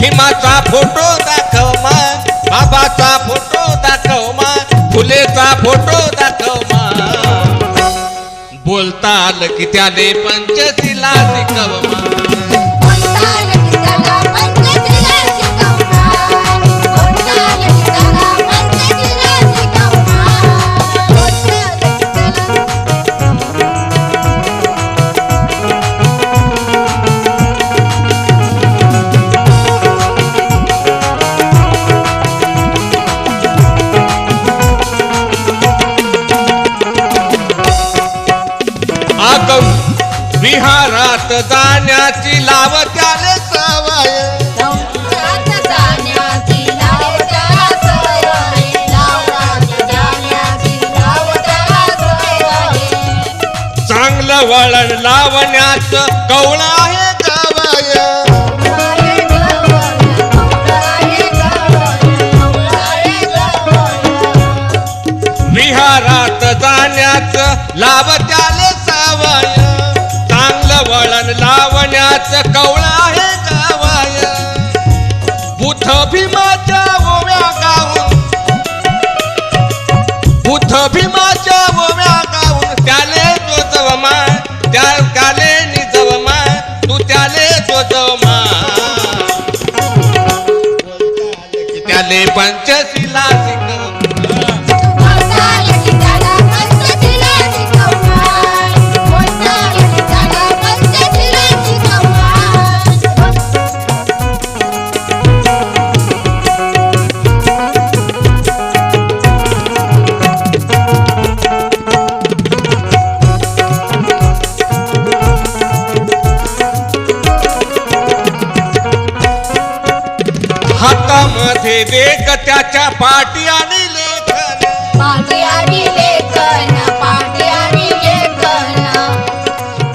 भीमाचा photo दाखव मा बाबाचा photo दाखव मा फुलेचा फोटो दाखव मा. बोलता आलं की त्याने पंचशिला शिकव विहारात जाण्याची लाव त्याला सवय. चांगलं वळण लावण्याचं कवळ आहे. विहारात जाण्याचं लाव त्याले वळण लावण्याचं कवळ आहे गावाय. बुथ भीमाच्या ओव्या गाऊन. बुथ भीमाच्या ओव्या गाऊन. त्याले जोजव माय त्या काले निजव माय तू त्याले जोजव माय त्याले पंचशिला शिकव हातामध्ये देख त्याच्या पाठी आणि लेखन पाटी आणि लेखन, पाटी आणि लेखन.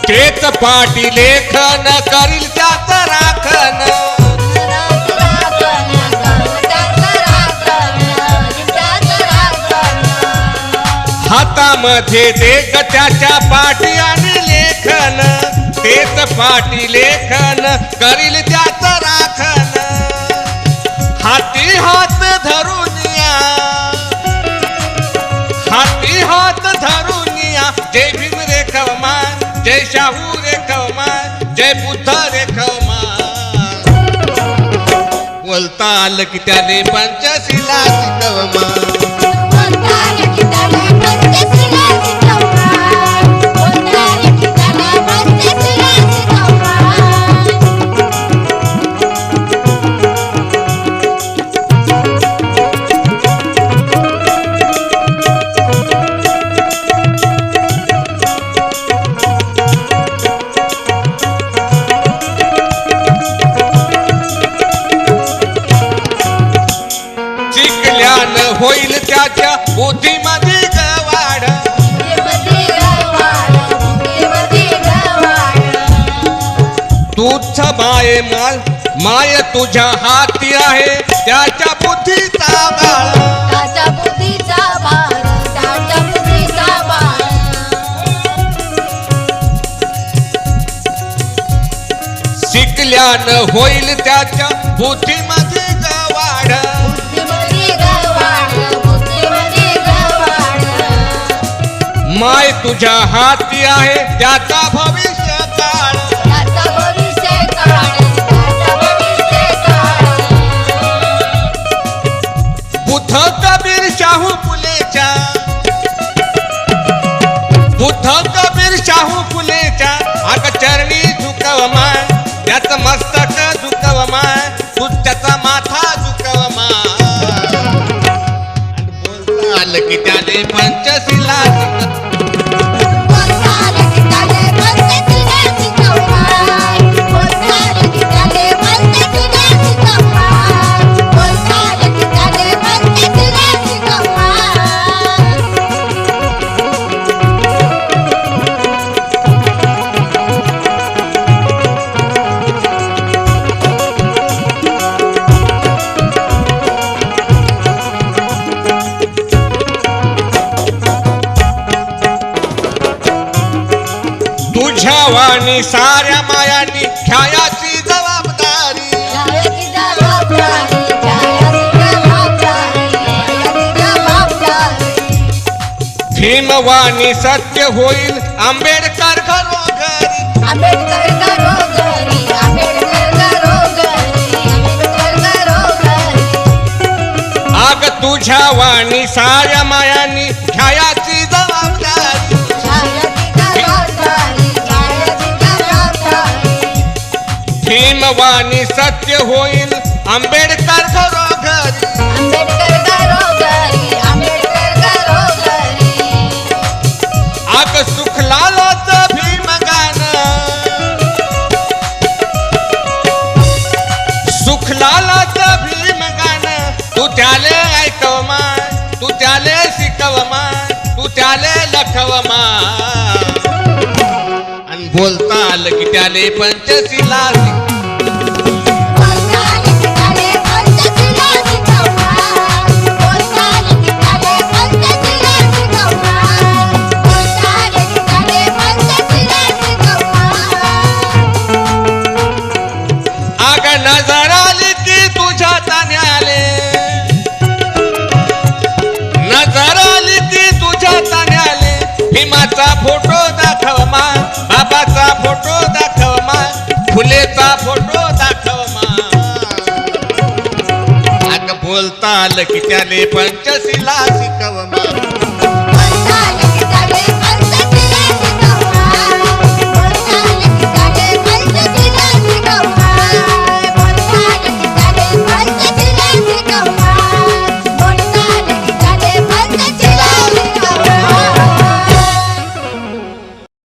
तेच पाठी लेखन करील गीताच राखण. हातामध्ये देख त्याच्या पाठी आणि लेखन तेच पाठी लेखन करील त्याच राखण हाती हात धरून या. हाती हात धरून या. जय भीम रे मान जय शाहू रे मान जय बुद्ध रे मान बोलता आलं की त्याने पंचशिला शिकव त्याच्या बुद्धीमध्ये गवाड माये माल माय तुझ्या हाती आहे त्याच्या बुद्धीचा बाळ. शिकल्यानं होईल त्याच्या बुद्धीमध्ये माय तुझ्या हाती आहे त्याचा भविष्य काळ. बुद्ध कबीर शाहू फुलेच्या. बुद्ध कबीर शाहू फुलेच्या अग चरणी झुकव माय. त्याचं मस्तक झुकव माय तू त्याचा माथा झुकव माय. आलं की त्याने पंचशिला तुझ्या वाणी साऱ्या मायांनी ख्यायाची जबाबदारी. भीमवाणी सत्य होईल आंबेडकर आग तुझ्या वाणी साऱ्या मायानी सत्य होईल. आंबेडकर घरोघरी आंबेडकर घरोघरी आंबेडकर घरोघरी आग सुखलालाच सुखलालाच तू त्याले ऐकव मा तू त्याले शिकव मा तू त्याले लखव माय. आणि बोलता आलं की त्याले पंचशिला नजर आली की तुझ्या तान्याले. नजर आली की तुझ्या तान्याले. भीमाचा फोटो दाखव मा बाबाचा फोटो दाखव मा फुलेचा फोटो दाखव मा. आग बोलता आलं की त्याने पंचशीला शिकव मा.